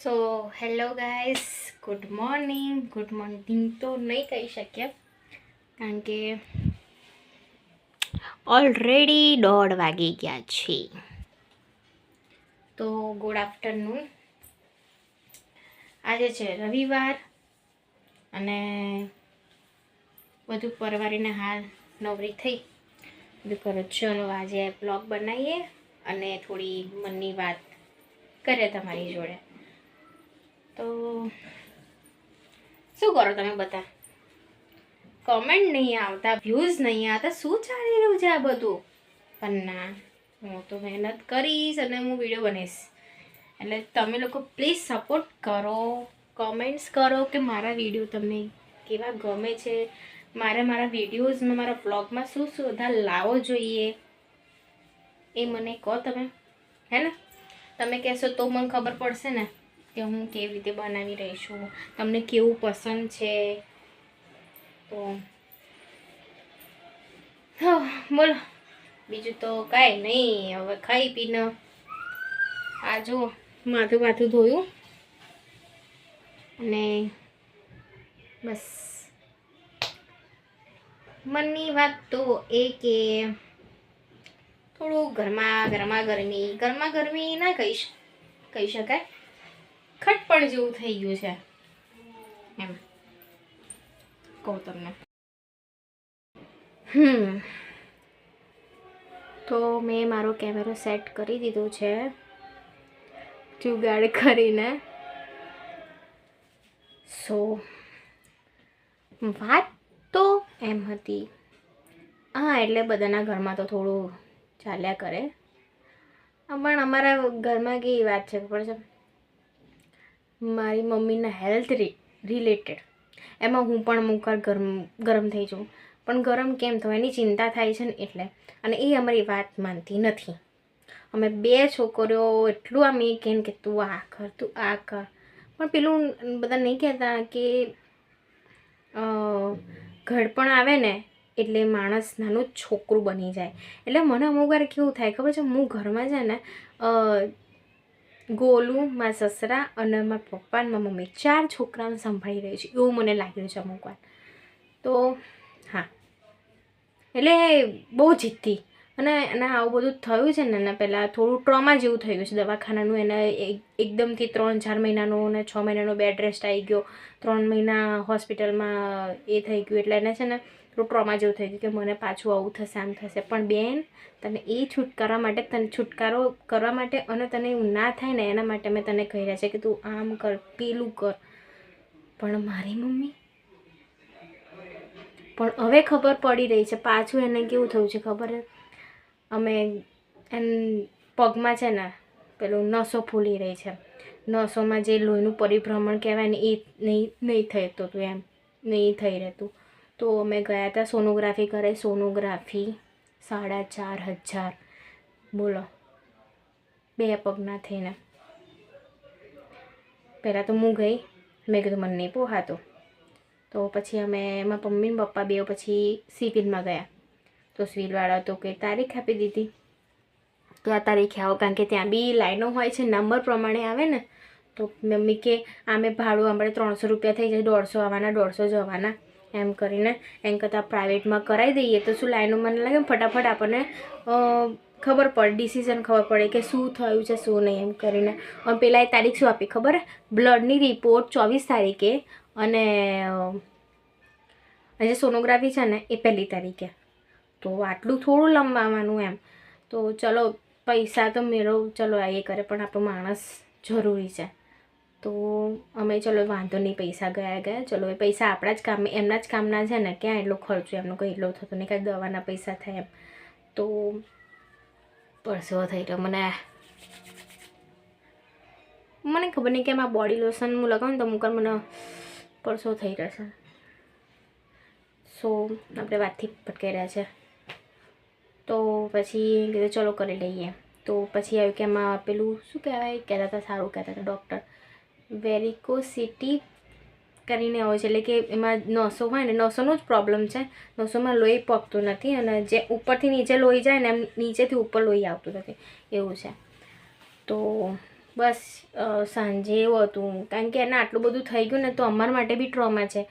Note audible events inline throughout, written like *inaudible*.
So hello guys, good morning. Good morning તો નહીં કહી શકીએ, કારણ કે ઓલરેડી દોઢ વાગી ગયા છે. તો ગુડ આફ્ટરનૂન આજે છે રવિવાર અને બધું પરવારીને હાલ નવરી થઈ. બધું કરો ચલો આજે બ્લોગ બનાવીએ અને થોડી મનની વાત કરે તમારી જોડે. તો શું કરો તમે બધા? કોમેન્ટ નહીં આવતા વ્યૂઝ નહીં આવતા, શું ચાલી રહ્યું છે આ બધું? પણ ના, હું તો મહેનત કરીશ અને હું વીડિયો બનાવીશ. એટલે તમે લોકો પ્લીઝ સપોર્ટ કરો કોમેન્ટ્સ કરો કે મારા વીડિયો તમને કેવા ગમે છે. મારે મારા વિડીયોઝમાં મારા બ્લોગમાં શું શું બધા લાવવો જોઈએ એ મને કહો તમે. હે ને? તમે કહેશો તો મને ખબર પડશે ને. કે હું કેવી રીતે બનાવી રહી છું, તમને કેવું પસંદ છે? તો બોલો. બીજું તો કાંઈ નહીં, હવે ખાઈ પીને આ જો માથું માથું ધોયું અને બસ. મનની વાત તો એ કે થોડું ઘરમાં ગરમા ગરમી ગરમા ગરમી ના કહીશ કહી શકાય. ખટપણ જેવું થઈ ગયું છે. એમ. કહું તમને. હમ. તો મેં મારો કેમેરો સેટ કરી દીધો છે. જુગાડ કરીને. સો. વાત તો એમ હતી. હા, એટલે બધાના ઘરમાં તો થોડું ચાલ્યા કરે. પણ અમારા ઘરમાં કેવી વાત છે ખબર છે? મારી મમ્મીના હેલ્થ રિલેટેડ. એમાં હું પણ અમુક વાર ગરમ ગરમ થઈ જાઉં. પણ ગરમ કેમ થવું એની ચિંતા થાય છે ને એટલે. અને એ અમારી વાત માનતી નથી. અમે બે છોકરીઓ, એટલું આમ એ કહે કે તું આ કર, તું આ કર. પણ પેલું બધા નહીં કહેતા કે ઘર ઘડપણ આવે ને એટલે માણસ નાનું છોકરું બની જાય. એટલે મને અમુક વાર કેવું થાય, ખબર છે? હું ઘરમાં છે ને ગોલું, મારા સસરા અને મારા પપ્પા અને મારા મમ્મી ચાર છોકરાઓને સંભાળી રહી છે. એવું મને લાગ્યું છે અમુક વાર. તો, હા. એટલે બહુ જીદ્દી. અને એને આવું બધું થયું છે ને એના પહેલાં થોડું ટ્રોમા જેવું થઈ ગયું છે. દવાખાનાનું એને એકદમથી ત્રણ ચાર મહિનાનો અને છ મહિનાનો બેડ રેસ્ટ આવી ગયો. ત્રણ મહિના હોસ્પિટલમાં એ થઈ ગયું. એટલે એને છે ને થોડું ટ્રોમા જેવું થઈ ગયું કે મને પાછું આવું થશે, આમ થશે. પણ બેન, તને એ છુટકારા માટે, તને છુટકારો કરવા માટે અને તને એવું ના થાય ને, એના માટે મેં તને કહી રહ્યા છે કે તું આમ કર, પેલું કર. પણ મારી મમ્મી? પણ હવે ખબર પડી રહી છે. પાછું એને કેવું થયું છે ખબર અમે એમ પગમાં છે ને, પેલું નસો ફૂલી રહી છે. નસોમાં જે લોહીનું પરિભ્રમણ કહેવાય ને, એ નહીં નહીં થતું હતું એમ. નહીં થઈ રહેતું. તો અમે ગયા હતા સોનોગ્રાફી કરે સોનોગ્રાફી સાડા ચાર હજાર. બોલો. બે પગના થઈને. પહેલાં તો હું ગઈ. મેં કીધું, મને નહીં પોહાતું. તો પછી અમે, એમાં મમ્મી પપ્પા બે પછી સિવિલમાં ગયા. તો સિવિલવાળા તો કે તારીખ આપી દીધી. તો આ તારીખે આવો, કારણ કે ત્યાં બી લાઈનો હોય છે, નંબર પ્રમાણે આવે ને, તો મમ્મી કે આમે ભાડું આપણે ત્રણસો રૂપિયા થઈ જાય, દોઢસો આવવાના, દોઢસો જવાના એમ કરીને એમ કરતાં પ્રાઇવેટમાં કરાવી દઈએ. તો શું લાઈનો મને લાગે ફટાફટ આપણને ખબર પડે, ડિસિઝન ખબર પડે કે શું થયું છે, શું નહીં, એમ કરીને. અને પહેલાં એ તારીખ શું આપી ખબર? બ્લડની રિપોર્ટ ચોવીસ તારીખે અને જે સોનોગ્રાફી છે ને એ પહેલી તારીખે. તો આટલું થોડું લંબાવવાનું એમ. તો ચલો, પૈસા તો મેળવ ચલો એ કરે, પણ આપણો માણસ જરૂરી છે. તો અમે ચલો, વાંધો નહીં, પૈસા ગયા ગયા. ચલો, એ પૈસા આપણા જ કામ, એમના જ કામના છે ને, ક્યાં એટલો ખર્ચો, એમનો કંઈ એટલો થતો નહીં, કાંઈ દવાના પૈસા થાય એમ. તો પરસેવો થઈ રહ્યો મને. મને ખબર નહીં કે આ બોડી લોશન હું લગાવું ને તો મુકર મને પરસો થઈ રહેશે સો આપણે વાતથી ભટકાઈ રહ્યા છે. તો પછી કીધું, ચલો કરી લઈએ. તો પછી આવ્યું કે એમાં પેલું શું કહેવાય? કહેતા હતા, સારું કહેતા હતા ડૉક્ટર વેરિકોસિટી કરીને આવે છે. એટલે કે એમાં નસો હોય ને, નસોનો જ પ્રોબ્લેમ છે. નસોમાં લોહી પકતું નથી અને જે ઉપરથી નીચે લોહી જાય ને, એમ નીચેથી ઉપર લોહી આવતું નથી. એવું છે. તો બસ સાંજે એવું હતું. કારણ કે એને આટલું બધું થઈ ગયું ને, તો અમારા માટે બી ટ્રોમા છે.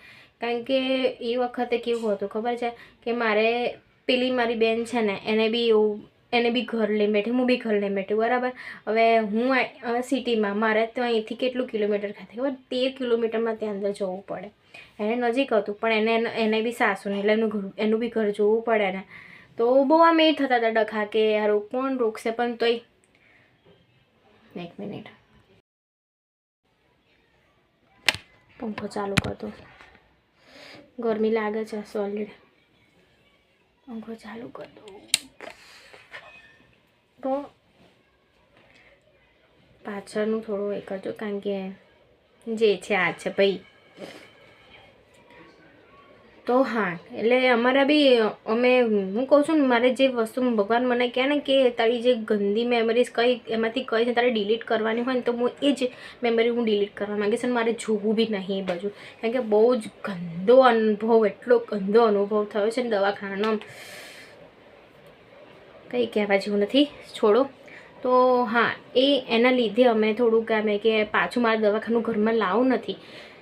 કારણ કે એ વખતે કેવું હતું ખબર છે? કે મારે પેલી મારી બેન છે ને, એને બી એવું, એને બી ઘર લઈને બેઠી, હું બી ઘર લઈને બેઠી, બરાબર? હવે હું સિટીમાં, મારે તો અહીંથી કેટલું કિલોમીટર ખાતે, ખબર? તેર કિલોમીટરમાં ત્યાં અંદર જવું પડે. એને નજીક હતું, પણ એને એને બી સાસુને, એટલે એનું ઘર, એનું બી ઘર જોવું પડે ને. તો બહુ આમ એ થતા હતા ડખા કે યાર કોણ રોકશે, પણ તોય. એક મિનિટ. પંખો ચાલુ કરતો ગરમી લાગે છે સોલિડ પંખો ચાલુ કર તો પાછળનું થોડું એ કરજો કારણ કે જે છે આ છે, ભાઈ. તો હા, એટલે અમારા બી, અમે, હું કહું છું ને, મારે જે વસ્તુ ભગવાન મને કહે ને કે તારી જે ગંદી મેમરીઝ કઈ, એમાંથી કઈ છે તારે ડિલીટ કરવાની હોય ને, તો હું એ જ મેમરી હું ડિલીટ કરવા માંગીશ અને મારે જોવું બી નહીં એ બાજુ. કારણ કે બહુ જ ગંદો અનુભવ, એટલો ગંદો અનુભવ થયો છે ને દવાખાનાનો. કંઈ કહેવા જેવું નથી, છોડો. તો હા, એ, એના લીધે અમે થોડુંક અમે કે પાછું મારા દવાખાનું ઘરમાં લાવું નથી.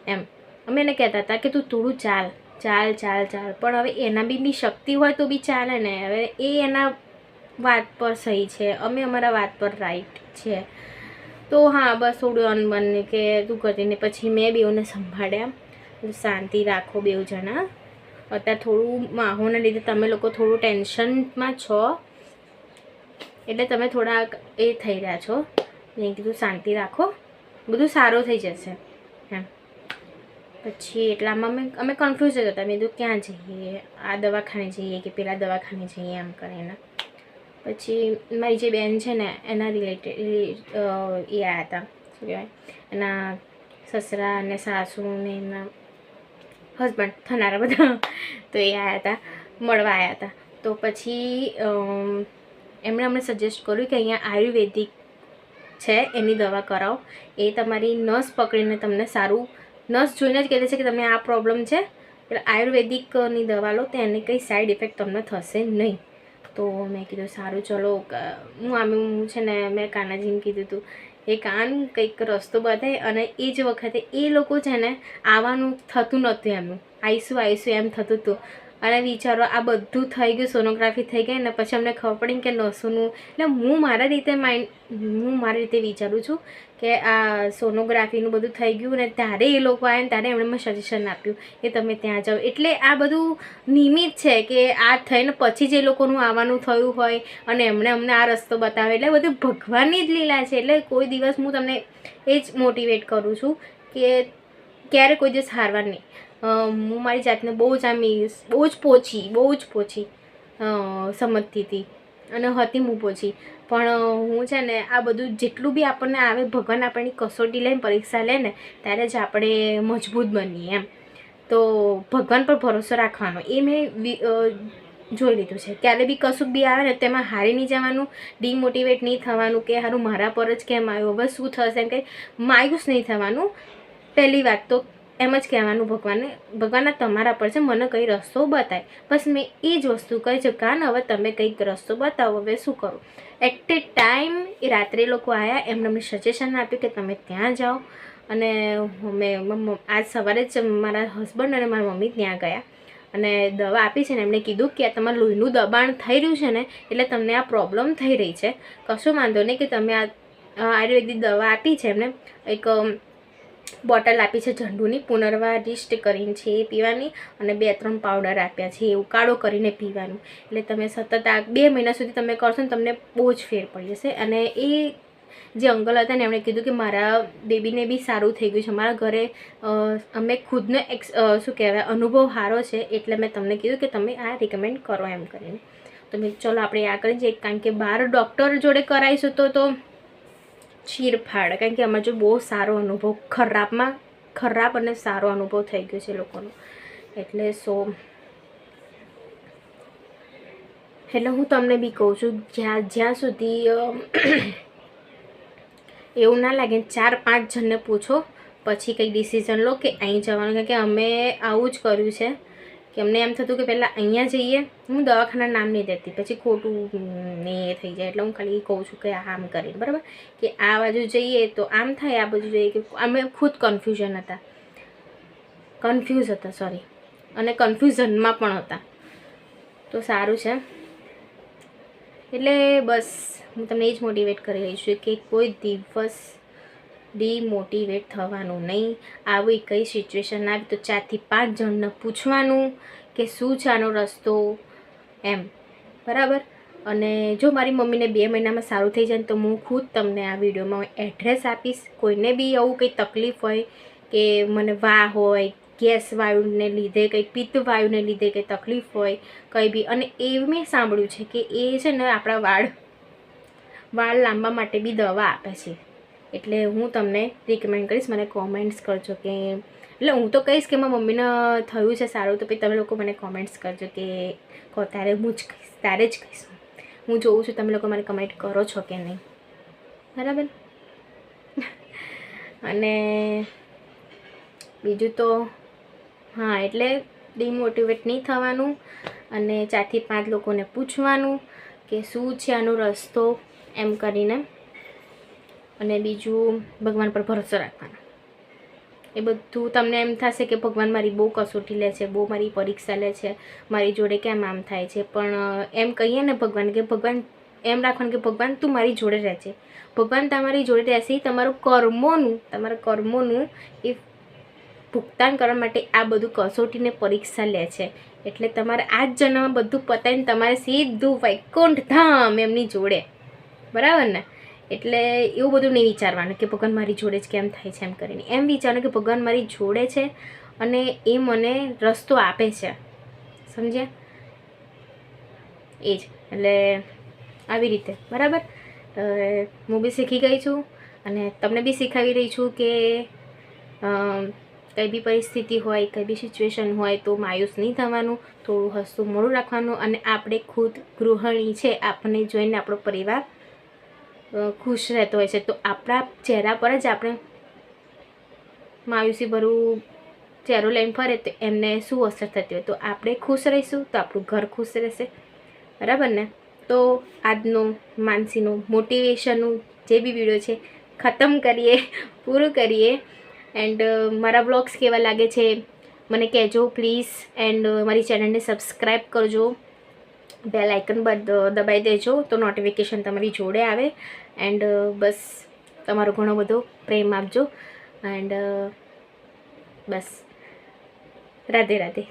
એમ. અમે એને કહેતા હતા કે તું થોડું ચાલ. ચાલ ચાલ ચાલ. પણ હવે એના બી બી શક્તિ હોય તો બી ચાલે ને. હવે એ એના વાત પર સહી છે. અમે અમારા વાત પર રાઈટ છે. તો હા, બસ થોડું અનબન કે તું કરીને પછી મેં બેઉને સંભાળ્યા. શાંતિ રાખો બેઉ જણા. અત્યારે થોડું માહોના લીધે તમે લોકો થોડું ટેન્શનમાં છો. એટલે તમે થોડાક એ થઈ રહ્યા છો. મેં કીધું શાંતિ રાખો. બધું સારું થઈ જશે. પછી એટલામાં અમે અમે કન્ફ્યુઝ જ હતા. મેં કીધું, ક્યાં જઈએ? આ દવાખાને જઈએ કે પેલા દવાખાને જઈએ? એમ કરીને. પછી મારી જે બેન છે ને, એના રિલેટેડ એ આવ્યા હતા. શું કહેવાય? એના સસરા અને સાસુ ને એમના હસબન્ડ થનારા બધા. તો એ આવ્યા હતા. મળવા આવ્યા હતા. તો પછી એમણે અમને સજેસ્ટ કર્યું કે અહીંયા આયુર્વેદિક છે, એની દવા કરાવો. એ તમારી નસ પકડીને તમને સારું નસ જોઈને જ કહે છે કે તમને આ પ્રોબ્લેમ છે એટલે આયુર્વેદિકની દવા લો તો એને કંઈ સાઈડ ઇફેક્ટ તમને થશે નહીં. તો મેં કીધું, સારું, ચલો હું આમ હું છે ને, મેં કાનાજીને કીધું હતું એ કાન કંઈક રસ્તો બતાવે અને એ જ વખતે એ લોકો છે ને, આવવાનું થતું નહોતું એમનું. આવીશું આવીશું એમ થતું હતું. અને વિચારો, આ બધું થઈ ગયું, સોનોગ્રાફી થઈ ગઈ ને પછી અમને ખબર પડી કે નસોનું, એટલે હું મારા રીતે માઇન્ડ હું મારી રીતે વિચારું છું કે આ સોનોગ્રાફીનું બધું થઈ ગયું ને ત્યારે એ લોકો આવ્યા ને ત્યારે એમણે મને સજેશન આપ્યું કે તમે ત્યાં જાઓ. એટલે આ બધું નિમિત્ત છે કે આ થઈને પછી જે લોકોનું આવવાનું થયું હોય અને એમણે અમને આ રસ્તો બતાવે એટલે બધું ભગવાનની જ લીલા છે. એટલે કોઈ દિવસ હું તમને એ જ મોટિવેટ કરું છું કે ક્યારે કોઈ દિવસ હારવા નહીં. હું મારી જાતને બહુ જ આમ બહુ જ પોચી, બહુ જ પોચી સમજતી હતી અને હતી હું પોચી. પણ હું છે ને આ બધું જેટલું બી આપણને આવે, ભગવાન આપણની કસોટી લઈને, પરીક્ષા લે ને ત્યારે જ આપણે મજબૂત બનીએ એમ. તો ભગવાન પર ભરોસો રાખવાનો. એ મેં જોઈ લીધું છે. ક્યારે બી કશુંક બી આવે ને તેમાં હારી નહીં જવાનું ડિમોટિવેટ નહીં થવાનું કે, હારું, મારા પર જ કેમ આવ્યું? હવે શું થશે? એમ કંઈ માયુસ નહીં થવાનું. પહેલી વાત તો એમ જ કહેવાનું ભગવાનને, ભગવાનના તમારા પર છે, મને કંઈ રસ્તો બતાય. બસ મેં એ જ વસ્તુ કહી છે, કાન, હવે તમે કંઈક રસ્તો બતાવો, હવે શું કરો? એટ એ ટાઈમ એ રાત્રે લોકો આવ્યા એમને મેં સજેશન આપ્યું કે તમે ત્યાં જાઓ. અને મેં આજ સવારે જ મારા હસબન્ડ અને મારા મમ્મી ત્યાં ગયા. અને દવા આપી છે ને એમણે કીધું કે આ તમારું લોહીનું દબાણ થઈ રહ્યું છે ને, એટલે તમને આ પ્રોબ્લેમ થઈ રહી છે. કશું વાંધો નહીં કે તમે આ આયુર્વેદિક દવા આપી છે એમને. એક બોટલ આપી છે ઝંડુની પુનર્વારિષ્ટ કરીને છે એ પીવાની અને બે ત્રણ પાવડર આપ્યા છે એ ઉકાળો કરીને પીવાનું. એટલે તમે સતત આ બે મહિના સુધી તમે કરશો ને તમને બહુ જ ફેર પડી જશે. અને એ જે અંકલ હતા ને, એમણે કીધું કે મારા બેબીને બી સારું થઈ ગયું છે. મારા ઘરે અમે ખુદનો એક્સ શું કહેવાય, અનુભવ સારો છે એટલે મેં તમને કીધું કે તમે આ રિકમેન્ડ કરો એમ કરીને. તો મેં ચલો, આપણે આ કરી જઈએ કારણ કે બહાર ડૉક્ટર જોડે કરાવીશું તો તો ચીરફાડ કારણ કે આમાં જો બહુ સારો અનુભવ, ખરાબમાં ખરાબ અને સારો અનુભવ થઈ ગયો છે લોકોનો. એટલે સો, એટલે હું તમને બી કહું છું, જ્યાં જ્યાં સુધી *clears throat* એવું ના લાગે, ચાર, પાંચ જણને પૂછો, પછી કંઈ ડિસિઝન લો કે અહીં જવાનું. કારણ કે અમે આવું જ કર્યું છે. કે અમને એમ થતું કે પહેલાં અહીંયા જઈએ, હું દવાખાના નામ નહીં દેતી. પછી ખોટું ને એ થઈ જાય. એટલે હું ખાલી કહું છું કે આમ કરીને. બરાબર? કે આ બાજુ જઈએ તો આમ થાય, આ બાજુ જઈએ કે અમે ખુદ કન્ફ્યુઝન હતા. કન્ફ્યુઝ હતા સોરી અને કન્ફ્યુઝનમાં પણ હતા. તો સારું છે. એટલે બસ, હું તમને એ જ મોટિવેટ કરી રહી છું કે કોઈ દિવસ ડિમોટિવેટ થવાનું નહીં. આવી કઈ સિચ્યુએશન આવી તો ચારથી પાંચ જણને પૂછવાનું કે શું છે આનો રસ્તો? એમ. બરાબર? અને જો મારી મમ્મીને બે મહિનામાં સારું થઈ જાય તો હું ખુદ તમને આ વિડીયોમાં એડ્રેસ આપીશ. કોઈને બી આવું કંઈ તકલીફ હોય કે મને વા હોય, ગેસ વાયુને લીધે, કંઈ પિત્ત વાયુને લીધે કંઈ તકલીફ હોય, કંઈ બી. અને એ મેં સાંભળ્યું છે કે એ છે ને આપણા વાળ વાળ લાંબા માટે બી દવા આપે છે. એટલે હું તમને રિકમેન્ડ કરીશ, મને કોમેન્ટ્સ કરજો કે, એટલે હું તો કહીશ કે મારા મમ્મીને થયું છે સારું, તો પછી તમે લોકો મને કોમેન્ટ્સ કરજો કે, કહો તારે હું જ કહીશ તારે જ કહીશ હું. જોઉં છું તમે લોકો મને કમેન્ટ કરો છો કે નહીં. બરાબર? અને બીજું તો, હા, એટલે ડિમોટિવેટ નહીં થવાનું અને ચારથી પાંચ લોકોને પૂછવાનું કે શું છે આનો રસ્તો, એમ કરીને. અને બીજું ભગવાન પર ભરોસો રાખવાનો. એ બધું તમને એમ થશે કે ભગવાન મારી બહુ કસોટી લે છે, બહુ મારી પરીક્ષા લે છે, મારી જોડે કેમ આમ થાય છે? પણ એમ કહીએ ને ભગવાન કે ભગવાન, એમ રાખવાનું કે ભગવાન તું મારી જોડે રહેશે ભગવાન તમારી જોડે રહેશે, તમારું કર્મોનું, તમારા કર્મોનું એ ભુગતાન કરવા માટે આ બધું કસોટીને પરીક્ષા લે છે. એટલે તમારે આ જ જન્મમાં બધું પતાવીને તમારે સીધું વૈકુંઠ ધામ એમની જોડે. બરાબર ને? એટલે એવું બધું નહીં વિચારવાનું કે ભગવાન મારી જોડે જ કેમ થાય છે એમ કરીને. એમ વિચારવાનું કે ભગવાન મારી જોડે છે અને એ મને રસ્તો આપે છે. સમજ્યા? એ જ. એટલે આવી રીતે. બરાબર? હું બી શીખી ગઈ છું અને તમને બી શીખવી રહી છું કે કંઈ બી પરિસ્થિતિ હોય, કંઈ બી સિચ્યુએશન હોય તો માયુસ નહીં થવાનું. થોડું હસતું મોડું રાખવાનું અને આપણે ખુદ ગૃહિણી છે. આપણને જોઈને આપણો પરિવાર ખુશ રહેતો હોય છે. તો આપણા ચહેરા પર જ આપણે માયુસી ભરું ચહેરો લઈને ફરે તો એમને શું અસર થતી હોય? તો આપણે ખુશ રહીશું તો આપણું ઘર ખુશ રહેશે. બરાબર ને? તો આજનો માનસીનું મોટિવેશનનું જે બી વીડિયો છે, ખતમ કરીએ, પૂરું કરીએ. એન્ડ મારા બ્લોગ્સ કેવા લાગે છે, મને કહેજો પ્લીઝ એન્ડ મારી ચેનલને સબસ્ક્રાઈબ કરજો. બેલ આઇકન દબાઈ દેજો તો નોટિફિકેશન તમારી જોડે આવે. એન્ડ બસ તમારો ઘણો બધો પ્રેમ આપજો. એન્ડ બસ. રાધે રાધે.